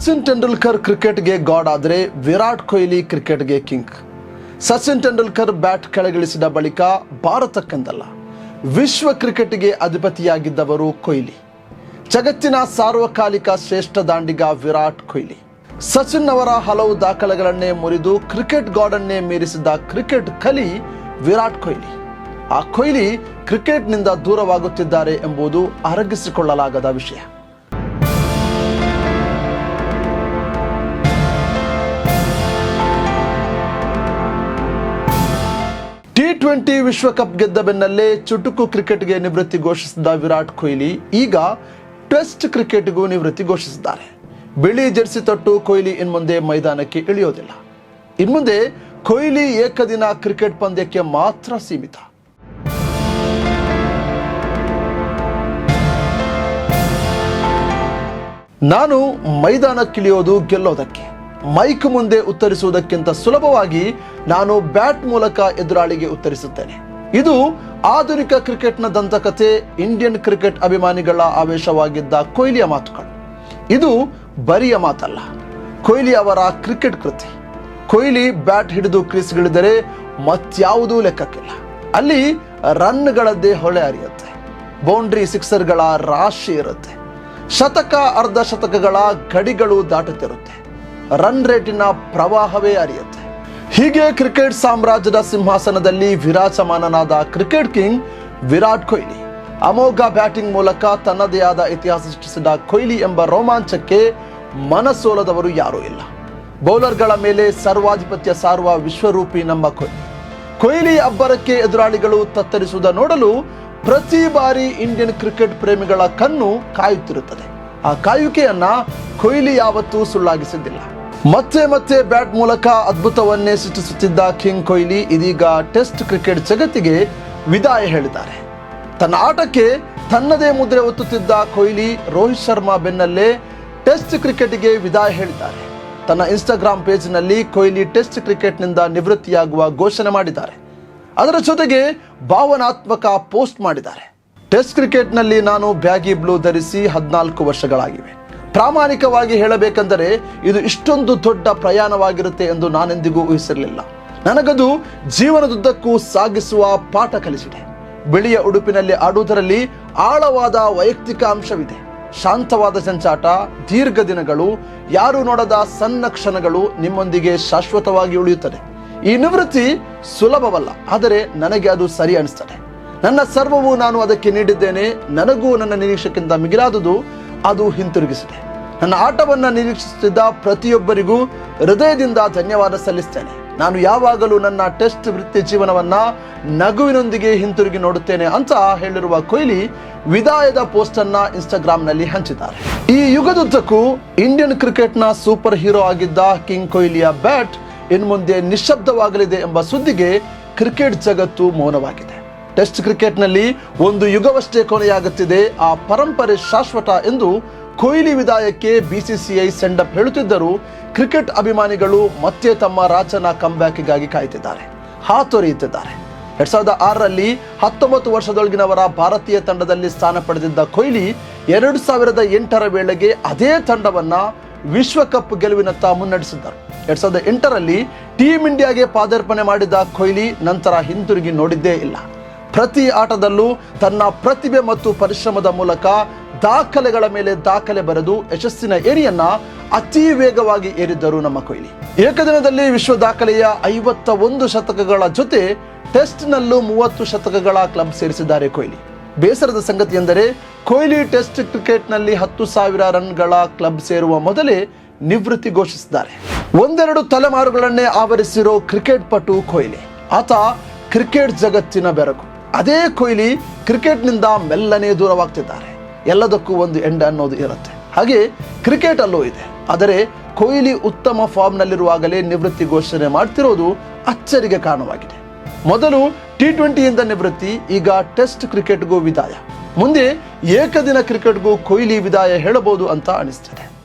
ಸಚಿನ್ ತೆಂಡೂಲ್ಕರ್ ಕ್ರಿಕೆಟ್ಗೆ ಗಾಡ್ ಆದರೆ ವಿರಾಟ್ ಕೊಹ್ಲಿ ಕ್ರಿಕೆಟ್ಗೆ ಕಿಂಗ್. ಸಚಿನ್ ತೆಂಡೂಲ್ಕರ್ ಬ್ಯಾಟ್ ಕೆಳಗಿಳಿಸಿದ ಬಳಿಕ ಭಾರತಕ್ಕೆಂದಲ್ಲ, ವಿಶ್ವ ಕ್ರಿಕೆಟ್ಗೆ ಅಧಿಪತಿಯಾಗಿದ್ದವರು ಕೊಹ್ಲಿ. ಜಗತ್ತಿನ ಸಾರ್ವಕಾಲಿಕ ಶ್ರೇಷ್ಠ ದಾಂಡಿಗ ವಿರಾಟ್ ಕೊಹ್ಲಿ. ಸಚಿನ್ ಅವರ ಹಲವು ದಾಖಲೆಗಳನ್ನೇ ಮುರಿದು ಕ್ರಿಕೆಟ್ ಗಾಡನ್ನೇ ಮೀರಿಸಿದ ಕ್ರಿಕೆಟ್ ಕಲಿ ವಿರಾಟ್ ಕೊಹ್ಲಿ. ಆ ಕೊಹ್ಲಿ ಕ್ರಿಕೆಟ್ನಿಂದ ದೂರವಾಗುತ್ತಿದ್ದಾರೆ ಎಂಬುದು ಅರಗಿಸಿಕೊಳ್ಳಲಾಗದ ವಿಷಯ. ಟ್ವೆಂಟಿ ವಿಶ್ವಕಪ್ ಗೆದ್ದ ಬೆನ್ನಲ್ಲೇ ಚುಟುಕು ಕ್ರಿಕೆಟ್ಗೆ ನಿವೃತ್ತಿ ಘೋಷಿಸಿದ ವಿರಾಟ್ ಕೊಹ್ಲಿ ಈಗ ಟೆಸ್ಟ್ ಕ್ರಿಕೆಟ್ಗೂ ನಿವೃತ್ತಿ ಘೋಷಿಸಿದ್ದಾರೆ. ಬಿಳಿ ಜೆರ್ಸಿ ತೊಟ್ಟು ಕೊಹ್ಲಿ ಇನ್ಮುಂದೆ ಮೈದಾನಕ್ಕೆ ಇಳಿಯೋದಿಲ್ಲ. ಇನ್ಮುಂದೆ ಕೊಹ್ಲಿ ಏಕದಿನ ಕ್ರಿಕೆಟ್ ಪಂದ್ಯಕ್ಕೆ ಮಾತ್ರ ಸೀಮಿತ. ನಾನು ಮೈದಾನಕ್ಕಿಳಿಯೋದು ಗೆಲ್ಲೋದಕ್ಕೆ. ಮೈಕ್ ಮುಂದೆ ಉತ್ತರಿಸುವುದಕ್ಕಿಂತ ಸುಲಭವಾಗಿ ನಾನು ಬ್ಯಾಟ್ ಮೂಲಕ ಎದುರಾಳಿಗೆ ಉತ್ತರಿಸುತ್ತೇನೆ. ಇದು ಆಧುನಿಕ ಕ್ರಿಕೆಟ್ನ ದಂತಕಥೆ, ಇಂಡಿಯನ್ ಕ್ರಿಕೆಟ್ ಅಭಿಮಾನಿಗಳ ಆವೇಶವಾಗಿದ್ದ ಕೊಹ್ಲಿಯ ಮಾತುಗಳು. ಇದು ಬರಿಯ ಮಾತಲ್ಲ. ಕೊಹ್ಲಿ ಅವರ ಕ್ರಿಕೆಟ್ ಕೃತಿ. ಕೊಹ್ಲಿ ಬ್ಯಾಟ್ ಹಿಡಿದು ಕ್ರೀಸ್ಗಿಳಿದರೆ ಮತ್ಯಾವುದೂ ಲೆಕ್ಕಕ್ಕಿಲ್ಲ. ಅಲ್ಲಿ ರನ್ಗಳದ್ದೇ ಹೊಳೆ ಹರಿಯುತ್ತೆ. ಬೌಂಡ್ರಿ ಸಿಕ್ಸರ್ಗಳ ರಾಶಿ ಇರುತ್ತೆ. ಶತಕ, ಅರ್ಧ ಶತಕಗಳ ಗಡಿಗಳು ದಾಟುತ್ತಿರುತ್ತೆ. ರನ್ ರೇಟಿನ ಪ್ರವಾಹವೇ ಅರಿಯುತ್ತೆ. ಹೀಗೆ ಕ್ರಿಕೆಟ್ ಸಾಮ್ರಾಜ್ಯದ ಸಿಂಹಾಸನದಲ್ಲಿ ವಿರಾಜಮಾನನಾದ ಕ್ರಿಕೆಟ್ ಕಿಂಗ್ ವಿರಾಟ್ ಕೊಹ್ಲಿ ಅಮೋಘ ಬ್ಯಾಟಿಂಗ್ ಮೂಲಕ ತನ್ನದೇ ಆದ ಇತಿಹಾಸ ಸೃಷ್ಟಿಸಿದ ಕೊಹ್ಲಿ ಎಂಬ ರೋಮಾಂಚಕ್ಕೆ ಮನಸೋಲದವರು ಯಾರೂ ಇಲ್ಲ. ಬೌಲರ್ಗಳ ಮೇಲೆ ಸರ್ವಾಧಿಪತ್ಯ ಸಾರುವ ವಿಶ್ವರೂಪಿ ನಮ್ಮ ಕೊಹ್ಲಿ. ಕೊಹ್ಲಿ ಅಬ್ಬರಕ್ಕೆ ಎದುರಾಳಿಗಳು ತತ್ತರಿಸುವುದ ನೋಡಲು ಪ್ರತಿ ಬಾರಿ ಇಂಡಿಯನ್ ಕ್ರಿಕೆಟ್ ಪ್ರೇಮಿಗಳ ಕಣ್ಣು ಕಾಯುತ್ತಿರುತ್ತದೆ. ಆ ಕಾಯುವಿಕೆಯನ್ನ ಕೊಹ್ಲಿ ಯಾವತ್ತೂ ಸುಳ್ಳಾಗಿಸಿದ್ದಿಲ್ಲ. ಮತ್ತೆ ಮತ್ತೆ ಬ್ಯಾಟ್ ಮೂಲಕ ಅದ್ಭುತವನ್ನೇ ಸೃಷ್ಟಿಸುತ್ತಿದ್ದ ಕಿಂಗ್ ಕೊಹ್ಲಿ ಇದೀಗ ಟೆಸ್ಟ್ ಕ್ರಿಕೆಟ್ ಜಗತ್ತಿಗೆ ವಿದಾಯ ಹೇಳಿದ್ದಾರೆ. ತನ್ನ ಆಟಕ್ಕೆ ತನ್ನದೇ ಮುದ್ರೆ ಒತ್ತುತ್ತಿದ್ದ ಕೊಹ್ಲಿ ರೋಹಿತ್ ಶರ್ಮಾ ಬೆನ್ನಲ್ಲೇ ಟೆಸ್ಟ್ ಕ್ರಿಕೆಟ್ಗೆ ವಿದಾಯ ಹೇಳಿದ್ದಾರೆ. ತನ್ನ ಇನ್ಸ್ಟಾಗ್ರಾಮ್ ಪೇಜ್ನಲ್ಲಿ ಕೊಹ್ಲಿ ಟೆಸ್ಟ್ ಕ್ರಿಕೆಟ್ನಿಂದ ನಿವೃತ್ತಿಯಾಗುವ ಘೋಷಣೆ ಮಾಡಿದ್ದಾರೆ. ಅದರ ಜೊತೆಗೆ ಭಾವನಾತ್ಮಕ ಪೋಸ್ಟ್ ಮಾಡಿದ್ದಾರೆ. ಟೆಸ್ಟ್ ಕ್ರಿಕೆಟ್ನಲ್ಲಿ ನಾನು ಬ್ಯಾಗಿ ಬ್ಲೂ ಧರಿಸಿ ಹದಿನಾಲ್ಕು ವರ್ಷಗಳಾಗಿವೆ. ಪ್ರಾಮಾಣಿಕವಾಗಿ ಹೇಳಬೇಕೆಂದರೆ ಇದು ಇಷ್ಟೊಂದು ದೊಡ್ಡ ಪ್ರಯಾಣವಾಗಿರುತ್ತೆ ಎಂದು ನಾನೆಂದಿಗೂ ಊಹಿಸಿರಲಿಲ್ಲ. ನನಗದು ಜೀವನದುದ್ದಕ್ಕೂ ಸಾಗಿಸುವ ಪಾಠ ಕಲಿಸಿದೆ. ಬಿಳಿಯ ಉಡುಪಿನಲ್ಲಿ ಆಡುವುದರಲ್ಲಿ ಆಳವಾದ ವೈಯಕ್ತಿಕ ಅಂಶವಿದೆ. ಶಾಂತವಾದ ಸಂಚಾಟ, ದೀರ್ಘ ದಿನಗಳು, ಯಾರು ನೋಡದ ಸಣ್ಣ ಕ್ಷಣಗಳು ನಿಮ್ಮೊಂದಿಗೆ ಶಾಶ್ವತವಾಗಿ ಉಳಿಯುತ್ತದೆ. ಈ ನಿವೃತ್ತಿ ಸುಲಭವಲ್ಲ, ಆದರೆ ನನಗೆ ಅದು ಸರಿ ಅನಿಸ್ತದೆ. ನನ್ನ ಸರ್ವವು ನಾನು ಅದಕ್ಕೆ ನೀಡಿದ್ದೇನೆ, ನನಗೂ ನನ್ನ ನಿರೀಕ್ಷಕ್ಕಿಂತ ಮಿಗಿಲಾದುದು ಅದು ಹಿಂತಿರುಗಿಸಿದೆ. ನನ್ನ ಆಟವನ್ನು ನಿರೀಕ್ಷಿಸುತ್ತಿದ್ದ ಪ್ರತಿಯೊಬ್ಬರಿಗೂ ಹೃದಯದಿಂದ ಧನ್ಯವಾದ ಸಲ್ಲಿಸ್ತೇನೆ. ನಾನು ಯಾವಾಗಲೂ ನನ್ನ ಟೆಸ್ಟ್ ವೃತ್ತಿ ಜೀವನವನ್ನ ನಗುವಿನೊಂದಿಗೆ ಹಿಂತಿರುಗಿ ನೋಡುತ್ತೇನೆ ಅಂತ ಹೇಳಿರುವ ಕೊಹ್ಲಿ ವಿದಾಯದ ಪೋಸ್ಟ್ ಇನ್ಸ್ಟಾಗ್ರಾಮ್ನಲ್ಲಿ ಇನ್ಸ್ಟಾಗ್ರಾಮ್ನಲ್ಲಿ ಹಂಚಿದ್ದಾರೆ. ಈ ಯುಗದುದ್ದಕ್ಕೂ ಇಂಡಿಯನ್ ಕ್ರಿಕೆಟ್ನ ಸೂಪರ್ ಹೀರೋ ಆಗಿದ್ದ ಕಿಂಗ್ ಕೊಹ್ಲಿಯ ಬ್ಯಾಟ್ ಇನ್ಮುಂದೆ ನಿಶ್ಶಬ್ದವಾಗಲಿದೆ ಎಂಬ ಸುದ್ದಿಗೆ ಕ್ರಿಕೆಟ್ ಜಗತ್ತು ಮೌನವಾಗಿದೆ. ಟೆಸ್ಟ್ ಕ್ರಿಕೆಟ್ನಲ್ಲಿ ಒಂದು ಯುಗವಷ್ಟೇ ಕೊನೆಯಾಗುತ್ತಿದೆ. ಆ ಪರಂಪರೆ ಶಾಶ್ವತ ಎಂದು ಕೊಹ್ಲಿ ವಿದಾಯಕ್ಕೆ ಬಿಸಿಸಿಐ ಸೆಂಡಪ್ ಹೇಳುತ್ತಿದ್ದರೂ. ಕ್ರಿಕೆಟ್ ಅಭಿಮಾನಿಗಳು ಮತ್ತೆ ತಮ್ಮ ರಾಜನ ಕಂಬ್ಯಾಕಿಗಾಗಿ ಕಾಯುತ್ತಿದ್ದಾರೆ. ಹಾತೊರೆಯುತ್ತಿದ್ದಾರೆ. ಎರಡ್ ಸಾವಿರದ ಆರರಲ್ಲಿ ಹತ್ತೊಂಬತ್ತು ವರ್ಷದೊಳಗಿನವರ ಭಾರತೀಯ ತಂಡದಲ್ಲಿ ಸ್ಥಾನ ಪಡೆದಿದ್ದ ಕೊಹ್ಲಿ ಎರಡು ಸಾವಿರದ ಎಂಟರ ವೇಳೆಗೆ ಅದೇ ತಂಡವನ್ನ ವಿಶ್ವಕಪ್ ಗೆಲುವಿನತ್ತ ಮುನ್ನಡೆಸಿದ್ದರು. ಎರಡ್ ಸಾವಿರದ ಎಂಟರಲ್ಲಿ ಟೀಂ ಇಂಡಿಯಾಗೆ ಪಾದಾರ್ಪಣೆ ಮಾಡಿದ ಕೊಹ್ಲಿ ನಂತರ ಹಿಂತಿರುಗಿ ನೋಡಿದ್ದೇ ಇಲ್ಲ. ಪ್ರತಿ ಆಟದಲ್ಲೂ ತನ್ನ ಪ್ರತಿಭೆ ಮತ್ತು ಪರಿಶ್ರಮದ ಮೂಲಕ ದಾಖಲೆಗಳ ಮೇಲೆ ದಾಖಲೆ ಬರೆದು ಯಶಸ್ಸಿನ ಏರಿಯನ್ನ ಅತಿ ವೇಗವಾಗಿ ಏರಿದ್ದರು ನಮ್ಮ ಕೊಹ್ಲಿ. ಏಕದಿನದಲ್ಲಿ ವಿಶ್ವ ದಾಖಲೆಯ ಐವತ್ತ ಒಂದು ಶತಕಗಳ ಜೊತೆ ಟೆಸ್ಟ್ನಲ್ಲೂ ಮೂವತ್ತು ಶತಕಗಳ ಕ್ಲಬ್ ಸೇರಿಸಿದ್ದಾರೆ ಕೊಹ್ಲಿ. ಬೇಸರದ ಸಂಗತಿ ಎಂದರೆ ಕೊಹ್ಲಿ ಟೆಸ್ಟ್ ಕ್ರಿಕೆಟ್ನಲ್ಲಿ ಹತ್ತು ಸಾವಿರ ರನ್ಗಳ ಕ್ಲಬ್ ಸೇರುವ ಮೊದಲೇ ನಿವೃತ್ತಿ ಘೋಷಿಸಿದ್ದಾರೆ. ಒಂದೆರಡು ತಲೆಮಾರುಗಳನ್ನೇ ಆವರಿಸಿರೋ ಕ್ರಿಕೆಟ್ ಪಟು ಕೊಹ್ಲಿ. ಆತ ಕ್ರಿಕೆಟ್ ಜಗತ್ತಿನ ಬೆರಗು. ಅದೇ ಕೊಹ್ಲಿ ಕ್ರಿಕೆಟ್ನಿಂದ ಮೆಲ್ಲನೆ ದೂರವಾಗ್ತಿದ್ದಾರೆ. ಎಲ್ಲದಕ್ಕೂ ಒಂದು ಎಂಡ್ ಅನ್ನೋದು ಇರುತ್ತೆ. ಹಾಗೆ ಕ್ರಿಕೆಟ್ ಅಲ್ಲೂ ಇದೆ. ಆದರೆ ಕೊಹ್ಲಿ ಉತ್ತಮ ಫಾರ್ಮ್ನಲ್ಲಿರುವಾಗಲೇ ನಿವೃತ್ತಿ ಘೋಷಣೆ ಮಾಡ್ತಿರೋದು ಅಚ್ಚರಿಗೆ ಕಾರಣವಾಗಿದೆ. ಮೊದಲು ಟಿ ಟ್ವೆಂಟಿಯಿಂದ ನಿವೃತ್ತಿ, ಈಗ ಟೆಸ್ಟ್ ಕ್ರಿಕೆಟ್ಗೂ ವಿದಾಯ. ಮುಂದೆ ಏಕದಿನ ಕ್ರಿಕೆಟ್ಗೂ ಕೊಹ್ಲಿ ವಿದಾಯ ಹೇಳಬಹುದು ಅಂತ ಅನಿಸ್ತದೆ.